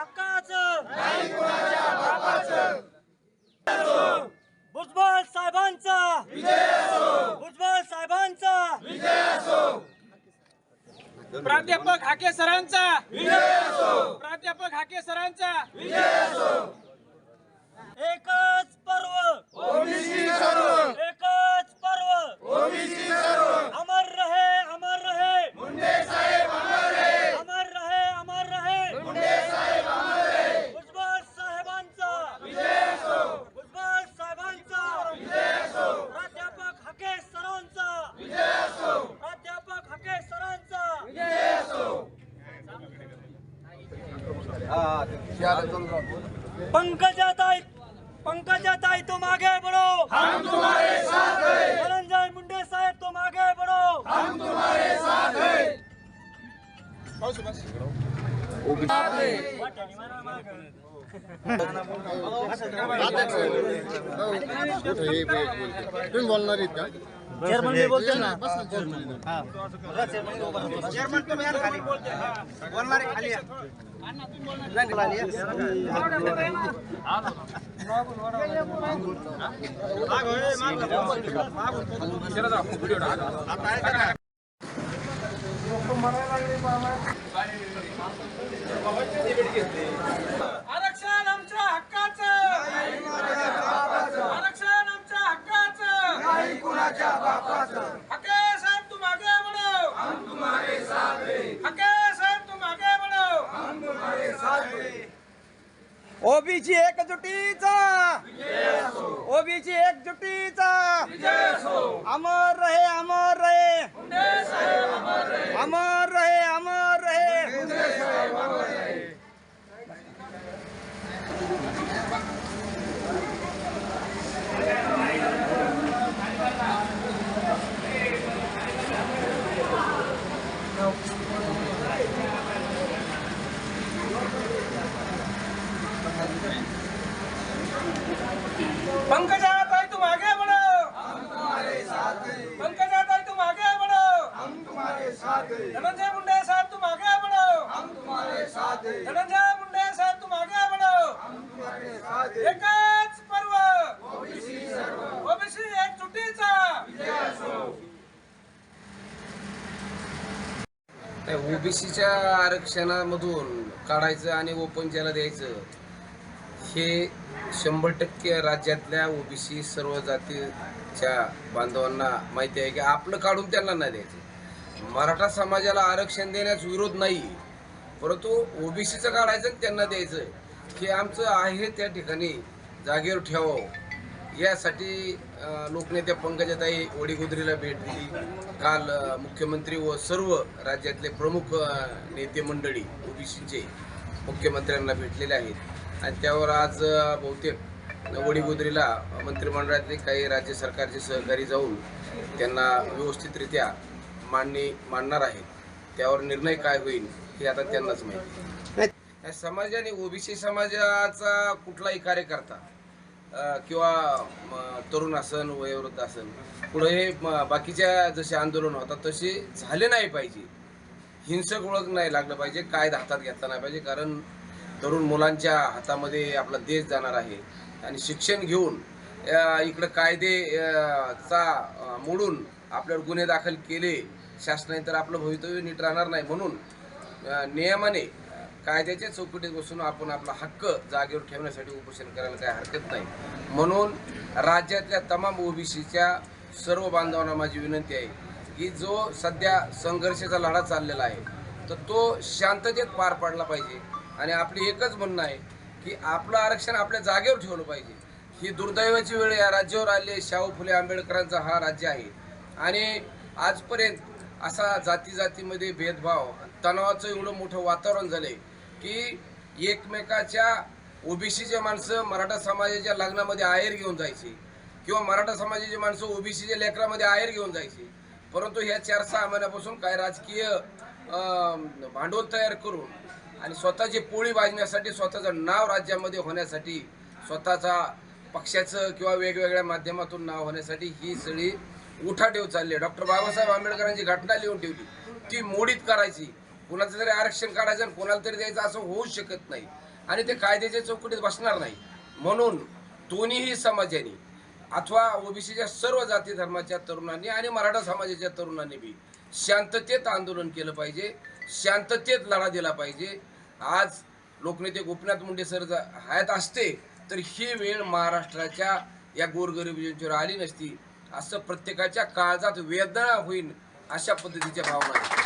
हक्काचं भुजबळ साहेबांचा. भुजबळ साहेबांचा. प्राध्यापक हाके सरांचा. प्राध्यापक हाके सरांचा. एकच पर्व. पंकजाताई पंकजाताई तुम आगे बढ़ो हम तुम्हारे साथ हैं. धनंजय मुंडे साहेब तुम आगे बढ़ो हम तुम्हारे साथ हैं. तुम्ही बोलणार आहेत का? चेअरमन मी बोलतो ना बसा चेअरमन चेअरमन तुम्ही या खाली बोलते बोलणारे खाली या. आरक्षण ओबीसी एकजुटीचा. ओबीसी एकजुटीचा. अमर रहे अमर रहे अमर रहे अमर रहे पंकजा ताई तुम आगे बढ़ो पंकजा ताई तुम आगे बढ़ो धनंजय मुंडे साहब तुम आगे बढ़ो धनंजय मुंडे साहब तुम आगे बढ़ो एकच पर्व. ओबीसी सर्व ओबीसी ओबीसीच्या आरक्षणामधून काढायचं आणि ओपनच्याला द्यायचं हे शंभर टक्के राज्यातल्या ओबीसी सर्व जातीच्या बांधवांना माहिती आहे की आपलं काढून त्यांना नाही द्यायचं. मराठा समाजाला आरक्षण देण्यास विरोध नाही. परंतु ओबीसीचं काढायचं आणि त्यांना द्यायचं हे आमचं आहे त्या ठिकाणी जागेवर ठेवावं. यासाठी लोकनेत्या पंकजाताई ओडीगुद्रीला भेट दिली. काल मुख्यमंत्री व सर्व राज्यातले प्रमुख नेते मंडळी ओबीसीचे मुख्यमंत्र्यांना भेटलेले आहेत. आणि त्यावर आज बहुतेक वडीगोद्रीला मंत्रिमंडळातले काही राज्य सरकारचे सहकारी जाऊन त्यांना व्यवस्थितरित्या मांडणी मांडणार आहेत. त्यावर निर्णय काय होईल हे आता त्यांनाच माहिती समाजाने ओबीसी समाजाचा कुठलाही कार्यकर्ता किंवा तरुण असन वयोवृद्ध असन पुढे हे बाकीच्या जसे आंदोलन होतात तसे झाले नाही पाहिजे. हिंसक ओळख नाही लागलं पाहिजे कायदा हातात घेतला नाही पाहिजे कारण तरुण मुलांच्या हातामध्ये आपला देश जाणार आहे. आणि शिक्षण घेऊन इकडं कायदे चा मोडून आपल्यावर गुन्हे दाखल केले शासनाने तर आपलं भवितव्य नीट राहणार नाही म्हणून नियमाने कायद्याच्या चौकटीत बसून आपण आपला हक्क जागेवर ठेवण्यासाठी उपोषण करायला काही हरकत नाही. म्हणून राज्यातल्या तमाम ओबीसीच्या सर्व बांधवांना माझी विनंती आहे की जो सध्या संघर्षाचा लढा चाललेला आहे तर तो शांततेत पार पाडला पाहिजे. आणि आपली एकच म्हणणं आहे की आपलं आरक्षण आपल्या जागेवर ठेवलं पाहिजे. ही दुर्दैवाची वेळ या राज्यावर आली आहे. शाहू फुले आंबेडकरांचा हा राज्य आहे. आणि आजपर्यंत असा जाती जातीमध्ये भेदभाव तणावाचं एवढं मोठं वातावरण झालंय की एकमेकाच्या ओबीसीचे माणसं मराठा समाजाच्या लग्नामध्ये आहेर घेऊन जायची किंवा मराठा समाजाची माणसं ओबीसीच्या लेकरामध्ये आहेर घेऊन जायची. परंतु ह्या चार सहा महिन्यापासून काय राजकीय भांडवल तयार करून आणि स्वतःची पोळी वाजण्यासाठी स्वतःचं नाव राज्यामध्ये होण्यासाठी स्वतःचा पक्षाचं किंवा वेगवेगळ्या माध्यमातून नाव होण्यासाठी ही सगळी उठाठेव चालली आहे. डॉक्टर बाबासाहेब आंबेडकरांची घटना लिहून ठेवली. ती मोडीत करायची. कुणाचं तरी आरक्षण काढायचं आणि कोणाला तरी द्यायचं असं होऊच शकत नाही. आणि ते कायद्याच्या चौकटीत बसणार नाही. म्हणून दोन्हीही समाजाने अथवा ओबीसीच्या सर्व जाती धर्माच्या तरुणांनी आणि मराठा समाजाच्या तरुणांनी बी शांततेत आंदोलन केलं पाहिजे. शांततेत लढा दिला पाहिजे. आज लोकनेते गोपीनाथ मुंडे सर जर हयात असते तर ही वेळ महाराष्ट्राच्या या गोरगरिबींच्यावर आली नसती. असं प्रत्येकाच्या काळजात वेदना होईल अशा पद्धतीच्या भावना आहेत.